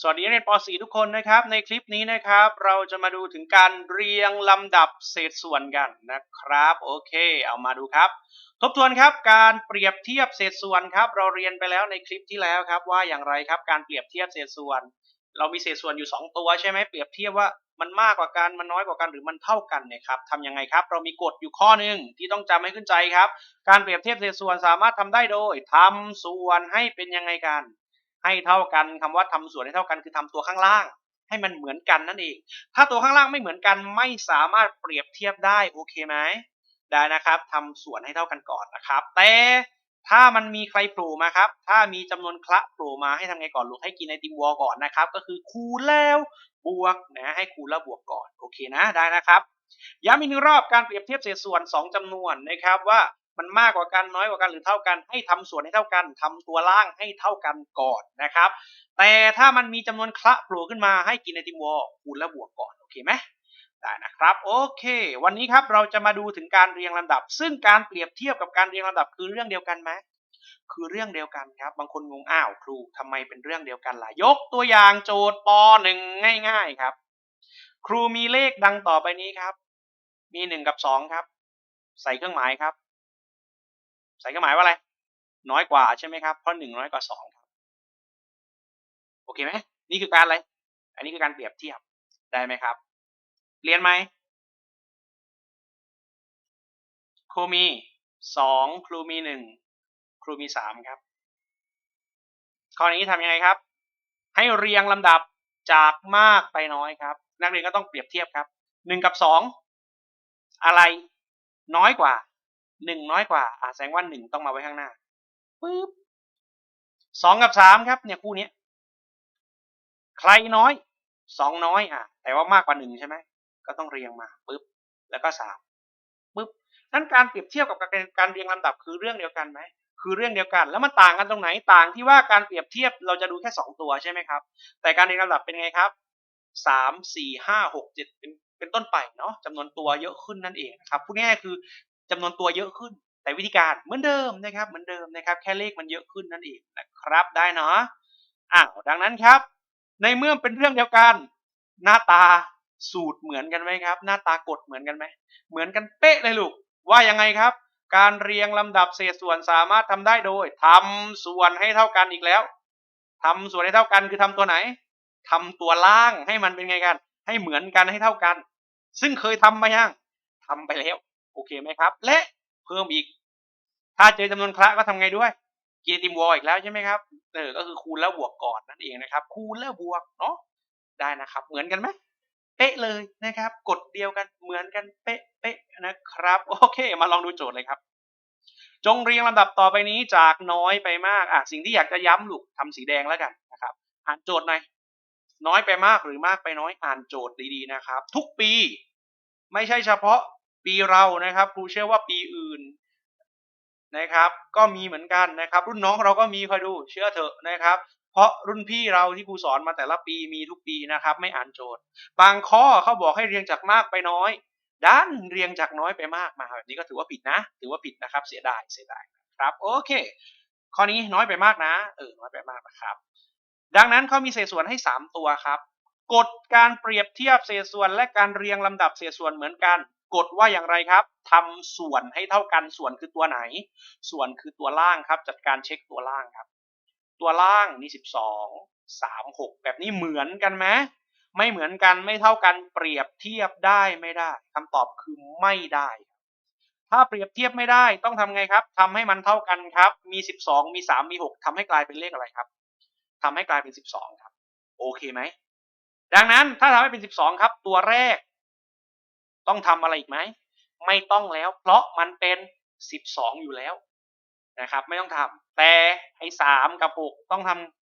สวัสดีนักเรียนป .4 ทุกคนนะครับ ในคลิปนี้นะครับ เราจะมาดูถึงการเรียงลำดับเศษส่วนกันนะครับ โอเค เอามาดูครับ ทบทวนครับการเปรียบเทียบเศษส่วนครับ เราเรียนไปแล้วในคลิปที่แล้วครับ ว่าอย่างไรครับการเปรียบเทียบเศษส่วน เรามีเศษส่วนอยู่ 2 ตัวใช่ไหมเปรียบเทียบว่ามันมากกว่ากันมันน้อยกว่ากันหรือมันเท่ากันเนี่ยครับทำยังไงครับ เรามีกฎอยู่ข้อหนึ่งที่ต้องจำให้ขึ้นใจครับ การเปรียบเทียบเศษส่วนสามารถทำได้โดยทำส่วนให้เป็นยังไงกัน ให้เท่ากันคำว่าทำส่วนให้เท่ากันคือทำตัวข้างล่าง ให้มันเหมือนกันนั่นเอง ถ้าตัวข้างล่างไม่เหมือนกันไม่สามารถเปรียบเทียบได้โอเคไหมได้นะครับทำส่วนให้เท่ากันก่อนนะครับ แต่ถ้ามันมีใครโผล่มาครับ ถ้ามีจำนวนคละโผล่มาให้ทำไงก่อนลูกให้กินไอติมวอลก่อนนะครับ ก็คือคูณแล้วบวกนะให้คูณแล้วบวกก่อนโอเคนะได้นะครับย้ำอีกหนึ่งรอบการเปรียบเทียบเศษส่วน 2จำนวนนะครับว่า มันมากกว่ากันน้อยกว่ากันหรือเท่ากันให้ทำส่วนให้เท่ากันทำตัวล่างให้เท่ากันก่อนนะครับ แต่ถ้ามันมีจำนวนคละโผล่ขึ้นมาให้กินไอติมวอลคูณแล้วบวกก่อน โอเคไหมได้นะครับโอเค วันนี้ครับเราจะมาดูถึงการเรียงลำดับ ซึ่งการเปรียบเทียบกับการเรียงลำดับคือเรื่องเดียวกันไหมคือเรื่องเดียวกันครับ บางคนงงอ้าวครูทำไมเป็นเรื่องเดียวกันล่ะยกตัวอย่างโจทย์ป .1 ง่าย ๆครับ ครูมีเลขดังต่อไปนี้ครับ มีหนึ่งกับสองครับ ใส่เครื่องหมายครับ ใส่เครื่องหมายว่าอะไร น้อยกว่าใช่ไหมครับ เพราะหนึ่งน้อยกว่าสองครับโอเคไหมนี่คือการอะไร อันนี้คือการเปรียบเทียบได้ไหมครับ เรียนไหมครูมีสองครูมีหนึ่งครูมีสามครับ ข้อนี้ทำยังไงครับ ให้เรียงลำดับจากมากไปน้อยครับ นักเรียนก็ต้องเปรียบเทียบครับหนึ่งกับสองอะไรน้อยกว่า หนึ่งน้อยกว่า อ่าแสดงว่าหนึ่งต้องมาไว้ข้างหน้าปึ๊บสองกับสามครับ เนี่ยคู่นี้ใครน้อยสองน้อย อะ แต่ว่ามากกว่าหนึ่งใช่ไหมก็ต้องเรียงมาปึ๊บแล้วก็สามปึ๊บนั้นการเปรียบเทียบกับการการเรียงลำดับคือเรื่องเดียวกันไหมคือเรื่องเดียวกัน แล้วมันต่างกันตรงไหนต่างที่ว่าการเปรียบเทียบเราจะดูแค่สองตัวใช่ไหมครับ แต่การเรียงลำดับเป็นไงครับสามสี่ห้าหกเจ็ดเป็นเป็นต้นไปเนาะจำนวนตัวเยอะขึ้นนั่นเองนะครับพูดง่ายๆคือ จำนวนตัวเยอะขึ้น แต่วิธีการเหมือนเดิมนะครับ เหมือนเดิมนะครับ แค่เลขมันเยอะขึ้นนั่นเองนะครับได้เนาะอ้าวดังนั้นครับ ในเมื่อเป็นเรื่องเดียวกัน หน้าตาสูตรเหมือนกันไหมครับ หน้าตากฎเหมือนกันไหมเหมือนกันเป๊ะเลยลูกว่ายังไงครับ การเรียงลำดับเศษส่วนสามารถทำได้โดยทำส่วนให้เท่ากันอีกแล้วทำส่วนให้เท่ากันคือทำตัวไหนทำตัวล่างให้มันเป็นไงกัน ให้เหมือนกันให้เท่ากัน ซึ่งเคยทำมายังทำไปแล้ว โอเคไหมครับ และเพิ่มอีก ถ้าเจอจำนวนคละก็ทำไงด้วยกินติมวอลอีกแล้วใช่ไหมครับเออก็คือคูณแล้วบวกก่อนนั่นเองนะครับ คูณแล้วบวกเนาะได้นะครับ เหมือนกันไหมเป๊ะเลยนะครับกฎเดียวกันเหมือนกันเป๊ะเป๊ะนะครับ โอเค มาลองดูโจทย์เลยครับ จงเรียงลำดับต่อไปนี้จากน้อยไปมากอะสิ่งที่อยากจะย้ำลูกทำสีแดงแล้วกันนะครับ อ่านโจทย์หน่อยน้อยไปมากหรือมากไปน้อยอ่านโจทย์ดีๆนะครับ ทุกปี ไม่ใช่เฉพาะ ปีเรานะครับครูเชื่อว่าปีอื่นนะครับ ก็มีเหมือนกันนะครับ รุ่นน้องเราก็มีคอยดูเชื่อเถอะนะครับ เพราะรุ่นพี่เราที่ครูสอนมาแต่ละปีมีทุกปีนะครับ ไม่อ่านโจทย์ บางข้อเขาบอกให้เรียงจากมากไปน้อยด้านเรียงจากน้อยไปมากมาแบบนี้ก็ถือว่าผิดนะ ถือว่าผิดนะครับ เสียดายเสียดายครับโอเค ข้อนี้น้อยไปมากนะเออน้อยไปมากนะครับ ดังนั้นเขามีเศษส่วนให้ 3 ตัวครับกฎการเปรียบเทียบเศษส่วนและการเรียงลำดับเศษส่วนเหมือนกัน กฎว่าอย่างไรครับทำส่วนให้เท่ากันส่วนคือตัวไหน ส่วนคือตัวล่างครับ จัดการเช็คตัวล่างครับ ตัวล่างนี่ 12 3 6 แบบนี้เหมือนกันไหมไม่เหมือนกันไม่เท่ากันเปรียบเทียบได้ไม่ได้คำตอบคือไม่ได้ ถ้าเปรียบเทียบไม่ได้ต้องทำไงครับทำให้มันเท่ากันครับ มี 12 มี 3 มี 6ทำให้กลายเป็นเลขอะไรครับทำให้กลายเป็น 12 ครับ โอเคไหมดังนั้นถ้าทำให้เป็น 12 ครับ ตัวแรก ต้องทำอะไรอีกไหม ไม่ต้องแล้ว เพราะมันเป็น 12 อยู่แล้วนะครับ ไม่ต้องทำแต่ไอ้3กับ6ต้องท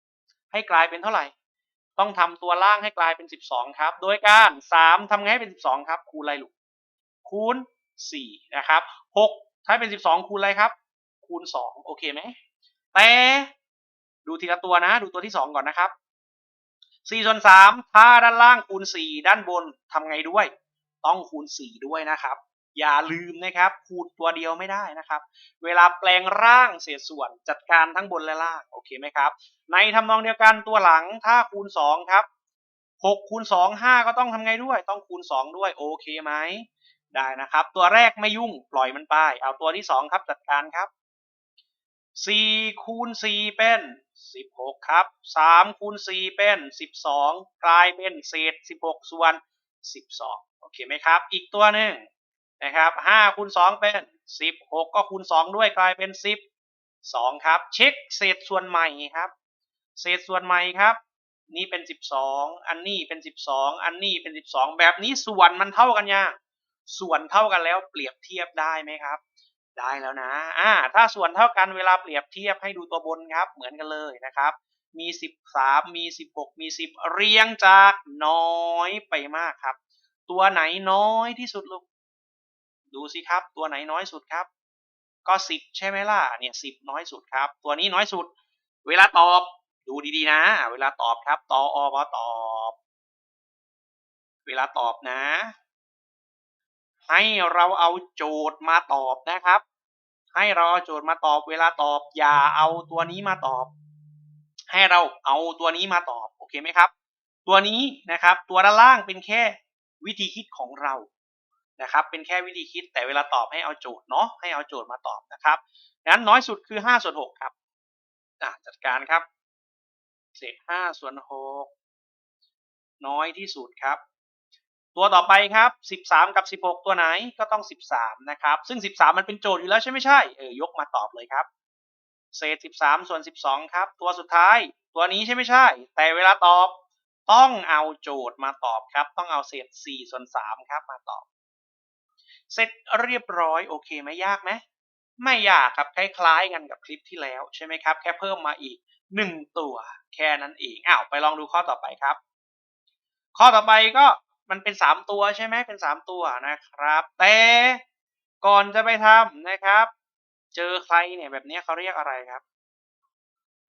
ำให้กลายเป็นเท่าไหร่ ต้องทำตัวล่างให้กลายเป็น 12 ครับ โดยการ3ทำไงให้เป็น 12 ครับ คูณอะไรลูกคูณ4นะครับ6ถ้าเป็น 12 คูณอะไรครับ คูณ 2 โอเคไหมแต่ดูทีละตัวนะ ดูตัวที่ 2 ก่อนนะครับ4ส่วน3ถ้าด้านล่างคูณ 4 ด้านบนทำไงด้วย ต้องคูณ 4 ด้วยนะครับ อย่าลืมนะครับ คูณตัวเดียวไม่ได้นะครับ เวลาแปลงร่างเศษส่วนจัดการทั้งบนและล่างโอเคไหมครับ ในทำนองเดียวกันตัวหลังถ้าคูณ 2 ครับ6คูณ2 5 ก็ต้องทำไงด้วย ต้องคูณ 2 ด้วย โอเคไหมได้นะครับ ตัวแรกไม่ยุ่งปล่อยมันไป เอาตัวที่ 2 ครับจัดการครับ4คูณ4เป็น 16 ครับ3คูณ4เป็น 12 กลายเป็นเศษ 16 ส่วน 12 โอเคไหมครับ อีกตัวหนึ่งนะครับ5คูณ2เป็น16ก็คูณ2ด้วยกลายเป็น10 2ครับ เช็คเศษส่วนใหม่ครับ เศษส่วนใหม่ครับ นี่เป็น12อันนี้เป็น12อันนี้เป็น12แบบนี้ส่วนมันเท่ากันยังส่วนเท่ากันแล้วเปรียบเทียบได้ไหมครับ ได้แล้วนะอ่าถ้าส่วนเท่ากันเวลาเปรียบเทียบให้ดูตัวบนครับ เหมือนกันเลยนะครับมี 13 มี 16 มี 10 เรียงจากน้อยไปมากครับ ตัวไหนน้อยที่สุดลูก ดูสิครับ ตัวไหนน้อยสุดครับ ก็10ใช่ไหมล่ะ เนี่ย10น้อยสุดครับ ตัวนี้น้อยสุด เวลาตอบ ดูดีๆนะ เวลาตอบครับ ตออบตอบ เวลาตอบนะ ให้เราเอาโจทย์มาตอบนะครับ ให้เราเอาโจทย์มาตอบ เวลาตอบ อย่าเอาตัวนี้มาตอบ ให้เราเอาตัวนี้มาตอบ โอเคไหมครับ ตัวนี้นะครับ ตัวด้านล่างเป็นแค่ วิธีคิดของเรานะครับเป็นแค่วิธีคิดแต่เวลาตอบให้เอาโจทย์เนาะให้เอาโจทย์มาตอบนะครับงั้นน้อยสุดคือ5ส่วน6ครับจัดการครับเศษ5ส่วน6น้อยที่สุดครับ ตัวต่อไปครับ 13 กับ 16 ตัวไหนก็ต้อง 13 นะครับ ซึ่ง 13 มันเป็นโจทย์อยู่แล้วใช่ไม่ใช่เออยกมาตอบเลยครับ เศษ 13 ส่วน 12 ครับ ตัวสุดท้ายตัวนี้ใช่ไม่ใช่ แต่เวลาตอบ ต้องเอาโจทย์มาตอบครับ ต้องเอาเศษ4ส่วน3ครับมาตอบ เสร็จเรียบร้อยโอเคไหมยากไหมไม่ยากครับคล้ายๆกันกับคลิปที่แล้วใช่ไหมครับ แค่เพิ่มมาอีก 1 ตัว แค่นั้นเองอ้าวไปลองดูข้อต่อไปครับ ข้อต่อไปก็มันเป็น 3 ตัวใช่ไหมเป็น 3 ตัวนะครับ แต่ก่อนจะไปทำนะครับ เจอใครเนี่ยแบบนี้เขาเรียกอะไรครับ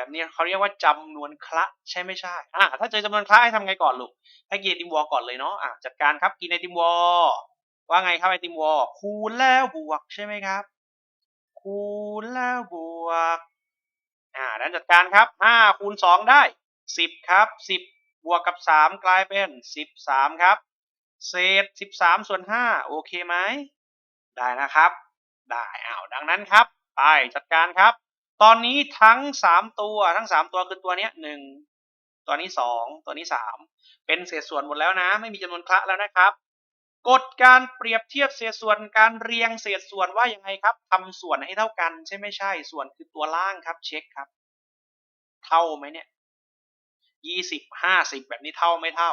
แบบนี้เขาเรียกว่าจำนวนคละใช่ไม่ใช่อ่าถ้าเจอจำนวนคละให้ทำไงก่อนลูกให้กินไอติมวอลก่อนเลยเนาะอ่าจัดการครับกินไอติมวอลว่าไงครับไอติมวอลคูณแล้วบวกใช่ไหมครับ คูณแล้วบวกอ่านั้นจัดการครับห้าคูณสองได้สิบครับสิบบวกกับสามกลายเป็นสิบสามครับ เศษสิบสามส่วนห้าโอเคไหมได้นะครับ ได้อ้าวดังนั้นครับ ไปจัดการครับ ตอนนี้ทั้งสามตัวทั้งสามตัวคือตัวเนี้ยหนึ่งตัวนี้สองตัวนี้สามเป็นเศษส่วนหมดแล้วนะ ไม่มีจำนวนคละแล้วนะครับกฎการเปรียบเทียบเศษส่วนการเรียงเศษส่วนว่ายังไงครับทำส่วนให้เท่ากัน ใช่ไม่ใช่ ส่วนคือตัวล่างครับ เช็คครับ เท่าไหมเนี่ยยี่สิบห้าสิบแบบนี้เท่าไม่เท่า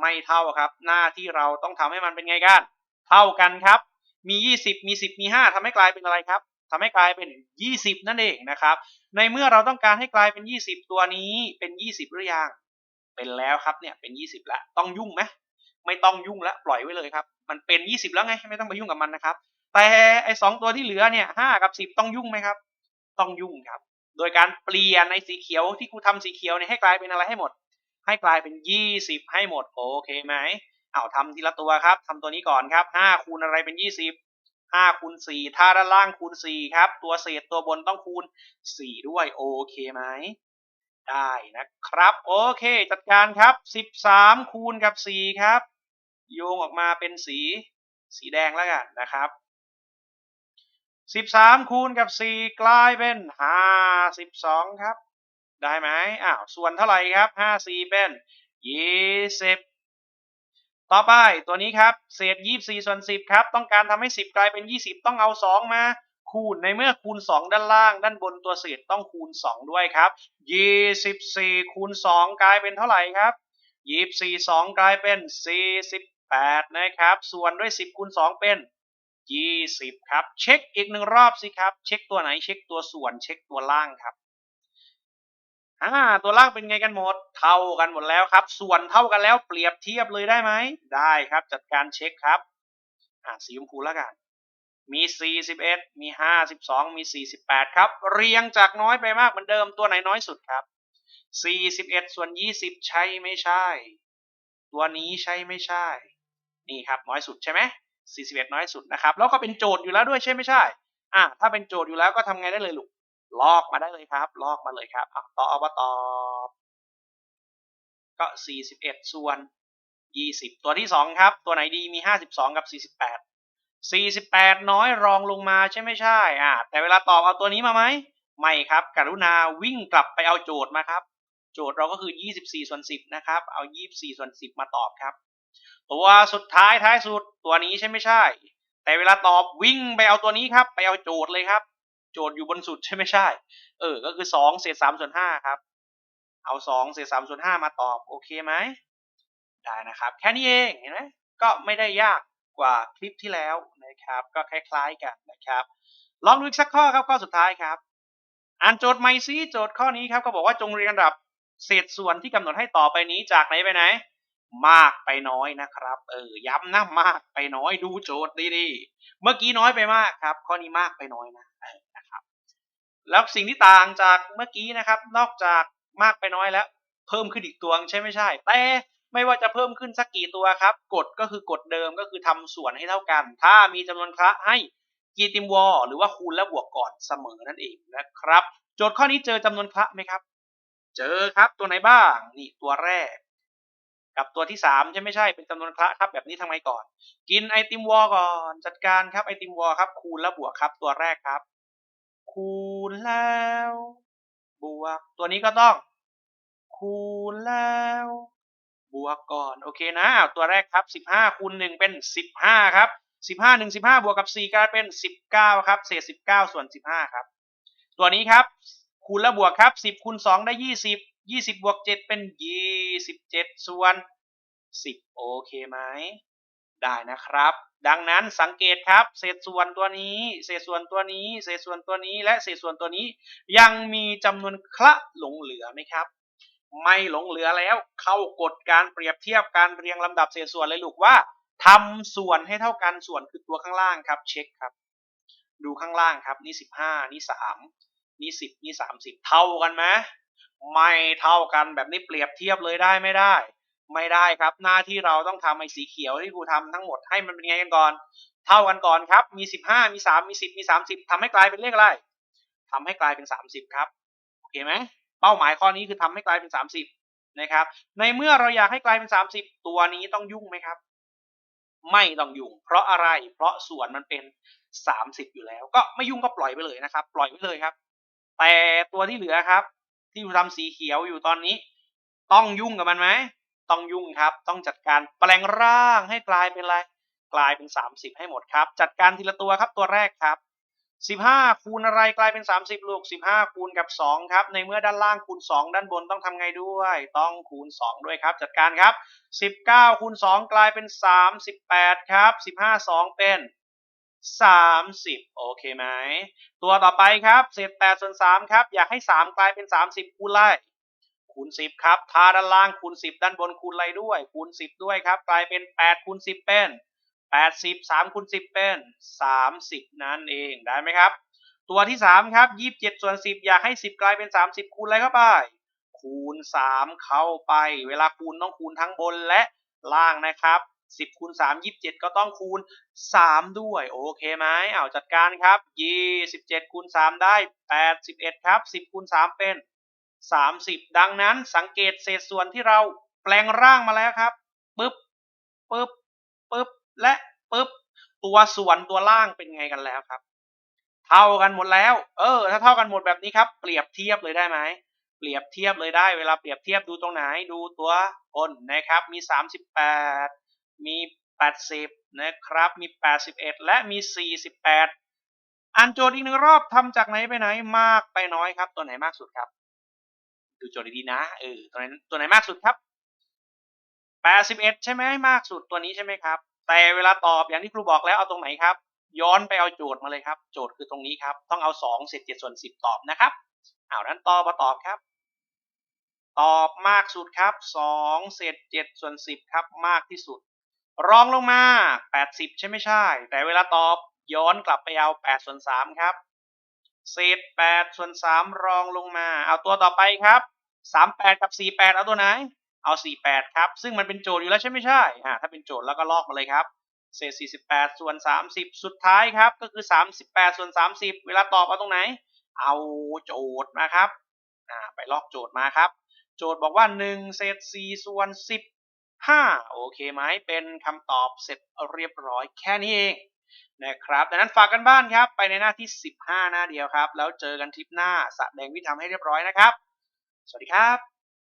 ไม่เท่าครับ หน้าที่เราต้องทำให้มันเป็นไงกัน เท่ากันครับ มียี่สิบมีสิบมีห้าทำให้กลายเป็นอะไรครับ ทำให้กลายเป็นยี่สิบนั่นเองนะครับ ในเมื่อเราต้องการให้กลายเป็นยี่สิบตัวนี้เป็นยี่สิบหรือยัง เป็นแล้วครับเนี่ยเป็นยี่สิบแล้ว ต้องยุ่งไหมไม่ต้องยุ่งแล้วปล่อยไว้เลยครับ มันเป็นยี่สิบแล้วไงไม่ต้องไปยุ่งกับมันนะครับ แต่ไอ้สองตัวที่เหลือเนี่ยหกับสิบต้องยุ่งไหมครับ ต้องยุ่งครับ โดยการเปลี่ยนในสีเขียวที่ครูทำสีเขียวเนี่ยให้กลายเป็นอะไรให้หมด ให้กลายเป็นยี่สิบให้หมดโอเคไหมเอาทำทีละตัวครับทำตัวนี้ก่อนครับห้าคูณอะไรเป็นยี่ สิบห้าคูณสี่ถ้าด้านล่างคูณสี่ครับ ตัวเศษตัวบนต้องคูณสี่ด้วย โอเคไหม ได้นะครับ โอเค จัดการครับสิบสามคูณกับสี่ครับ โยงออกมาเป็นสี สีแดงแล้วกันนะครับสิบสามคูณกับสี่กลายเป็นห้าสิบสองครับ ได้ไหมอ้าว ส่วนเท่าไหร่ครับห้าสี่เป็นยี่สิบ ต่อไปตัวนี้ครับ เศษยี่สี่ส่วนสิบครับ ต้องการทำให้สิบกลายเป็นยี่สิบต้องเอาสองมา คูณในเมื่อคูณสองด้านล่าง ด้านบนตัวเศษต้องคูณสองด้วยครับยี่สิบสี่คูณสองกลายเป็นเท่าไหร่ครับยี่สี่สองกลายเป็นสี่สิบแปดนะครับ ส่วนด้วยสิบคูณสองเป็นยี่สิบครับ เช็คอีกหนึ่งรอบสิครับ เช็คตัวไหน เช็คตัวส่วน เช็คตัวล่างครับ อ่าตัวล่างเป็นไงกันหมด เท่ากันหมดแล้วครับ ส่วนเท่ากันแล้วเปรียบเทียบเลยได้ไหม ได้ครับ จัดการเช็คครับ อ่าสีชมพูแล้วกัน มี 41 มี 52 มี 48 ครับ เรียงจากน้อยไปมากเหมือนเดิม ตัวไหนน้อยสุดครับ 41 ส่วน 20 ใช่ไม่ใช่ ตัวนี้ใช่ไม่ใช่ นี่ครับน้อยสุดใช่ไหม41 น้อยสุดนะครับ แล้วก็เป็นโจทย์อยู่แล้วด้วยใช่ไม่ใช่ อะถ้าเป็นโจทย์อยู่แล้วก็ทำไงได้เลยลูก ลอกมาได้เลยครับ ลอกมาเลยครับอะต่ออบตอบก็ 41 ส่วน 20 ตัวที่ 2 ครับ ตัวไหนดีมี 52 กับ 48 48 น้อยรองลงมาใช่ไม่ใช่อะแต่เวลาตอบเอาตัวนี้มาไหมไม่ครับ กรุณาวิ่งกลับไปเอาโจทย์มาครับ โจทย์เราก็คือ 24 ส่วน 10 นะครับ เอา 24 ส่วน 10 มาตอบครับ ตัวสุดท้ายท้ายสุดตัวนี้ใช่ไม่ใช่ แต่เวลาตอบวิ่งไปเอาตัวนี้ครับ ไปเอาโจทย์เลยครับ โจทย์อยู่บนสุดใช่ไม่ใช่ เออ ก็คือ2เศษ3ส่วน5ครับ เอา2เศษ3ส่วน5มาตอบโอเคไหมได้นะครับ แค่นี้เองเห็นไหมก็ไม่ได้ยากกว่าคลิปที่แล้วนะครับ ก็คล้าย ๆกันนะครับ ลองดูอีกสักข้อครับข้อสุดท้ายครับ อ่านโจทย์ใหม่ซิโจทย์ข้อนี้ครับก็บอกว่าจงเรียงลำดับเศษส่วนที่กำหนดให้ต่อไปนี้จากไหนไปไหน มากไปน้อยนะครับ เออย้ำนะมากไปน้อยดูโจทย์ดีๆเมื่อกี้น้อยไปมากครับ ข้อนี้มากไปน้อยนะ แล้วสิ่งที่ต่างจากเมื่อกี้นะครับ นอกจากมากไปน้อยแล้ว เพิ่มขึ้นอีกตัวใช่ไม่ใช่ แต่ไม่ว่าจะเพิ่มขึ้นสักกี่ตัวครับ กฎก็คือกฎเดิมก็คือทำส่วนให้เท่ากัน ถ้ามีจำนวนคละให้กีติมวอลหรือว่าคูณและบวกก่อนเสมอนั่นเองนะครับ โจทย์ข้อนี้เจอจำนวนคละไหมครับ เจอครับตัวไหนบ้างนี่ตัวแรก กับตัวที่สามใช่ไม่ใช่เป็นจำนวนคละครับ แบบนี้ทำไงก่อน กินไอติมวอก่อน จัดการครับไอติมวอครับคูณและบวกครับตัวแรกครับ คูณแล้ว บวก ตัวนี้ก็ต้อง คูณแล้ว บวกก่อน โอเคนะ ตัวแรกครับ 15 คูณ 1 เป็น 15 ครับ 15 1 15 บวกกับ 4กลายเป็น 19 ครับ เศษ 19 ส่วน 15 ครับ ตัวนี้ครับ คูณและบวกครับ 10คูณ2ได้ 20 20 บวก 7 เป็น 27 ส่วน 10 โอเคไหม ได้นะครับ ดังนั้นสังเกตครับ เศษส่วนตัวนี้ เศษส่วนตัวนี้ เศษส่วนตัวนี้และเศษส่วนตัวนี้ ยังมีจำนวนคละหลงเหลือไหมครับ ไม่หลงเหลือแล้วเข้ากฎการเปรียบเทียบการเรียงลำดับเศษส่วนเลยลูกว่าทำส่วนให้เท่ากันส่วนคือตัวข้างล่างครับ เช็คครับ ดูข้างล่างครับนี่สิบห้านี่สามนี่สิบนี่สามสิบเท่ากันไหมไม่เท่ากันแบบนี้เปรียบเทียบเลยได้ไม่ได้ ไม่ได้ครับ หน้าที่เราต้องทำไอ้สีเขียวที่ครูทำทั้งหมดให้มันเป็นไงกันก่อน เท่ากันก่อนครับ มีสิบห้ามีสามมีสิบมีสามสิบทำให้กลายเป็นเลขอะไรทำให้กลายเป็นสามสิบครับโอเคไหมเป้าหมายข้อนี้คือทำให้กลายเป็น 30 นะครับ ในเมื่อเราอยากให้กลายเป็น 30 ตัวนี้ต้องยุ่งไหมครับ ไม่ต้องยุ่ง เพราะอะไร เพราะส่วนมันเป็น 30 อยู่แล้ว ก็ไม่ยุ่งก็ปล่อยไปเลยนะครับ ปล่อยไปเลยครับ แต่ตัวที่เหลือครับ ที่ทำสีเขียวอยู่ตอนนี้ ต้องยุ่งกับมันไหม ต้องยุ่งครับ ต้องจัดการแปลงร่างให้กลายเป็นอะไร กลายเป็น 30 ให้หมดครับ จัดการทีละตัวครับตัวแรกครับ 15 คูณอะไรกลายเป็น 30 ลูก 15 คูณกับ 2 ครับ ในเมื่อด้านล่างคูณ 2 ด้านบนต้องทำไงด้วย ต้องคูณ 2 ด้วยครับ จัดการครับ 19 คูณ 2 กลายเป็น 38 ครับ 15 2 เป็น 30 โอเคไหม ตัวต่อไปครับ เศษ8ส่วน3ครับ อยากให้ 3 กลายเป็น 30 คูณไล่ คูณ10 ครับถ้าด้านล่างคูณ 10 ด้านบนคูณอะไรด้วย คูณ 10 ด้วยครับ กลายเป็น8คูณ10 เป็น 80 3คูณ10 เป็น 30 นั่นเองได้ไหมครับ ตัวที่ 3 ครับ 27 ส่วน 10 อยากให้ 10 กลายเป็น 30 คูณอะไรเข้าไป คูณ 3 เข้าไป เวลาคูณต้องคูณทั้งบนและล่างนะครับ 10คูณ3 27 ก็ต้องคูณ 3 ด้วย โอเคไหมเอาจัดการครับ 27คูณ3ได้ 81 ครับ 10คูณ3เป็น 30 ดังนั้นสังเกตเศษส่วนที่เราแปลงร่างมาแล้วครับปึ๊บปึ๊บปึ๊บและปึ๊บตัวส่วนตัวล่างเป็นไงกันแล้วครับ เท่ากันหมดแล้ว เออ ถ้าเท่ากันหมดแบบนี้ครับ เปรียบเทียบเลยได้ไหมเปรียบเทียบเลยได้เวลาเปรียบเทียบดูตรงไหนดูตัวอ้นนะครับ มี 38 มี 80 นะครับ มี 81 และมี 48อ่านโจทย์อีกหนึ่งรอบทำจากไหนไปไหนมากไปน้อยครับ ตัวไหนมากสุดครับ ดูโจทย์ดีๆนะเออตัวไหนตัวไหนมากสุดครับ81ใช่ไหมมากสุดตัวนี้ใช่ไหมครับ แต่เวลาตอบอย่างที่ครูบอกแล้วเอาตรงไหนครับ ย้อนไปเอาโจทย์มาเลยครับ โจทย์คือตรงนี้ครับ ต้องเอา2เศษ7ส่วน10ตอบนะครับเอานั้นตอบมาตอบครับ ตอบมากสุดครับ2เศษ7ส่วน10ครับมากที่สุด รองลงมา80ใช่ไม่ใช่ แต่เวลาตอบย้อนกลับไปเอา8ส่วน3ครับ เศษ8ส่วน3รองลงมา เอาตัวต่อไปครับ38กับ48เอาตัวไหน เอา48ครับ ซึ่งมันเป็นโจทย์อยู่แล้วใช่ไม่ใช่อ่าถ้าเป็นโจทย์แล้วก็ลอกมาเลยครับ เศษ48ส่วน30สุดท้ายครับ ก็คือ38ส่วน30เวลาตอบเอาตรงไหน เอาโจทย์นะครับอ่าไปลอกโจทย์มาครับ โจทย์บอกว่า1เศษ4ส่วน15โอเคไหมเป็นคำตอบเสร็จเรียบร้อยแค่นี้เอง นะครับดังนั้นฝากกันบ้านครับ ไปในหน้าที่ 15 หน้าเดียวครับ แล้วเจอกันทริปหน้าสะแดงวิธีทำให้เรียบร้อยนะครับ สวัสดีครับ